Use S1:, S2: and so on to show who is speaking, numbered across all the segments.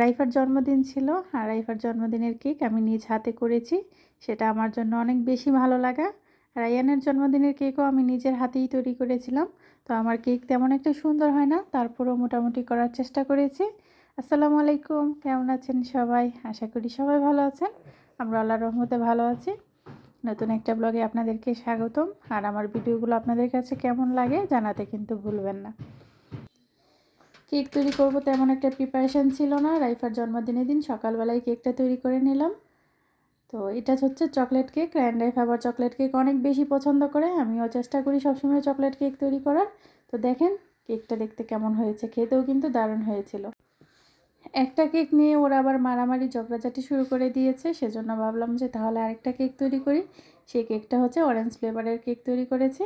S1: রাইফার জন্মদিন ছিল। আর রাইফার জন্মদিনের কেক আমি নিজ হাতে করেছি। সেটা আমার জন্য অনেক বেশি ভালো লাগা। রায়ানের জন্মদিনের কেকও আমি নিজের হাতেই তৈরি করেছিলাম। তো আমার কেক তেমন একটা সুন্দর হয় না, তারপরেও মোটামুটি করার চেষ্টা করেছি। আসসালামু আলাইকুম, কেমন আছেন সবাই? আশা করি সবাই ভালো আছেন। আমরা আল্লাহর রহমতে ভালো আছি। নতুন একটা ব্লগে আপনাদেরকে স্বাগতম। আর আমার ভিডিওগুলো আপনাদের কাছে কেমন লাগে জানাতে কিন্তু ভুলবেন না। কেক তৈরি করব তেমন একটা প্রিপারেশান ছিল না। রাইফার জন্মদিনের দিন সকালবেলায় কেকটা তৈরি করে নিলাম। তো এটা হচ্ছে চকলেট কেক র্যান্ড রাইফ আবার চকলেট কেক অনেক বেশি পছন্দ করে। আমিও চেষ্টা করি সবসময় চকলেট কেক তৈরি করার। তো দেখেন, কেকটা দেখতে কেমন হয়েছে। খেতেও কিন্তু দারুণ হয়েছিল। একটা কেক নিয়ে ওরা আবার মারামারি, ঝগড়াঝাটি শুরু করে দিয়েছে। সেজন্য ভাবলাম যে তাহলে আরেকটা কেক তৈরি করি। সেই কেকটা হচ্ছে অরেঞ্জ ফ্লেভারের কেক তৈরি করেছে।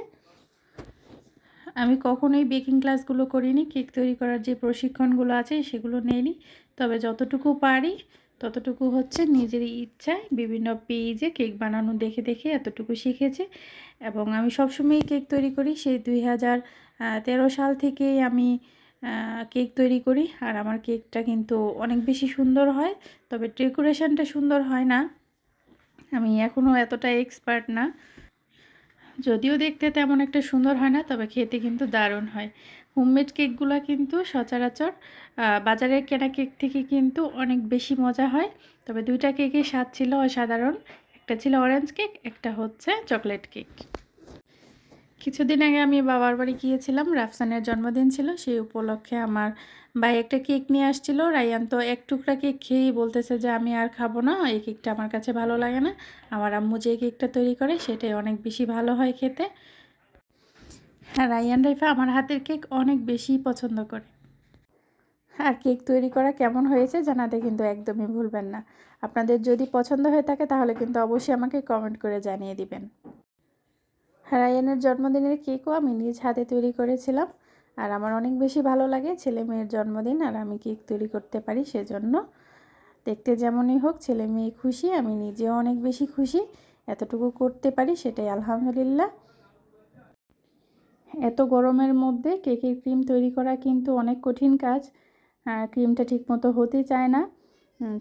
S1: আমি কখনোই বেকিং ক্লাসগুলো করিনি। কেক তৈরি করার যে প্রশিক্ষণগুলো আছে, সেগুলো নেইনি। তবে যতটুকু পারি, ততটুকু হচ্ছে নিজের ইচ্ছায় বিভিন্ন পেজে কেক বানানো দেখে দেখে এতটুকু শিখেছে। এবং আমি সবসময়ই কেক তৈরি করি। সেই দুই হাজার তেরো সাল থেকেই আমি কেক তৈরি করি। আর আমার কেকটা কিন্তু অনেক বেশি সুন্দর হয়। তবে ডেকোরেশনটা সুন্দর হয় না। আমি এখনও এতটা এক্সপার্ট না। যদিও দেখতে তেমন একটা সুন্দর হয় না, তবে খেতে কিন্তু দারুণ হয়। হোমমেড কেকগুলো কিন্তু সচরাচর বাজারের কেনা কেক থেকে কিন্তু অনেক বেশি মজা হয়। তবে দুইটা কেকের স্বাদ ছিল অসাধারণ। একটা ছিল অরেঞ্জ কেক একটা হচ্ছে চকলেট কেক কিছুদিন আগে আমি বাবার বাড়ি গিয়েছিলাম, রাফসানের জন্মদিন ছিল, সেই উপলক্ষে আমার ভাই একটা কেক নিয়ে আসছিল। রায়ান তো এক টুকরা কেক খেয়েই বলতেছে যে, আমি আর খাব না, এই কেকটা আমার কাছে ভালো লাগে না। আমার আম্মু যে কেকটা তৈরি করে, সেটাই অনেক বেশি ভালো হয় খেতে। হ্যাঁ রায়ান রাইফা আমার হাতের কেক অনেক বেশি পছন্দ করে। আর কেক তৈরি করা কেমন হয়েছে জানাতে কিন্তু একদমই ভুলবেন না। আপনাদের যদি পছন্দ হয়ে থাকে, তাহলে কিন্তু অবশ্যই আমাকে কমেন্ট করে জানিয়ে দিবেন। রায়ানের জন্মদিনের কেকও আমি নিজ হাতে তৈরি করেছিলাম। আর আমার অনেক বেশি ভালো লাগে ছেলে মেয়ের জন্মদিন, আর আমি কেক তৈরি করতে পারি সেজন্য। দেখতে যেমনই হোক, ছেলে মেয়ে খুশি, আমি নিজেও অনেক বেশি খুশি। এতটুকু করতে পারি সেটাই, আলহামদুলিল্লাহ। এত গরমের মধ্যে কেকের ক্রিম তৈরি করা কিন্তু অনেক কঠিন কাজ। ক্রিমটা ঠিকমতো হতে চায় না।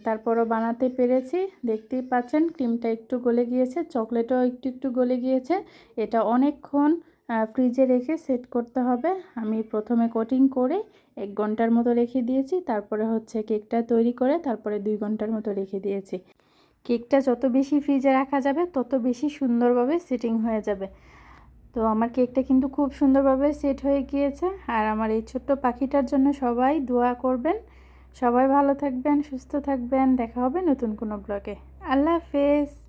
S1: তারপরও বানাতে পেরেছি। দেখতেই পাচ্ছেন ক্রিমটা একটু গলে গিয়েছে, চকলেটও একটু একটু গলে গিয়েছে। এটা অনেকক্ষণ ফ্রিজে রেখে সেট করতে হবে। আমি প্রথমে কোটিং করে এক ঘণ্টার মতো রেখে দিয়েছি, তারপরে হচ্ছে কেকটা তৈরি করে তারপরে দুই ঘণ্টার মতো রেখে দিয়েছি। কেকটা যত বেশি ফ্রিজে রাখা যাবে, তত বেশি সুন্দরভাবে সেটিং হয়ে যাবে। তো আমার কেকটা কিন্তু খুব সুন্দরভাবে সেট হয়ে গিয়েছে। আর আমার এই ছোট্ট পাখিটার জন্য সবাই দোয়া করবেন। সবাই ভালো থাকবেন সুস্থ থাকবেন। দেখা হবে নতুন কোনো ব্লগে। আল্লাহ হাফেজ।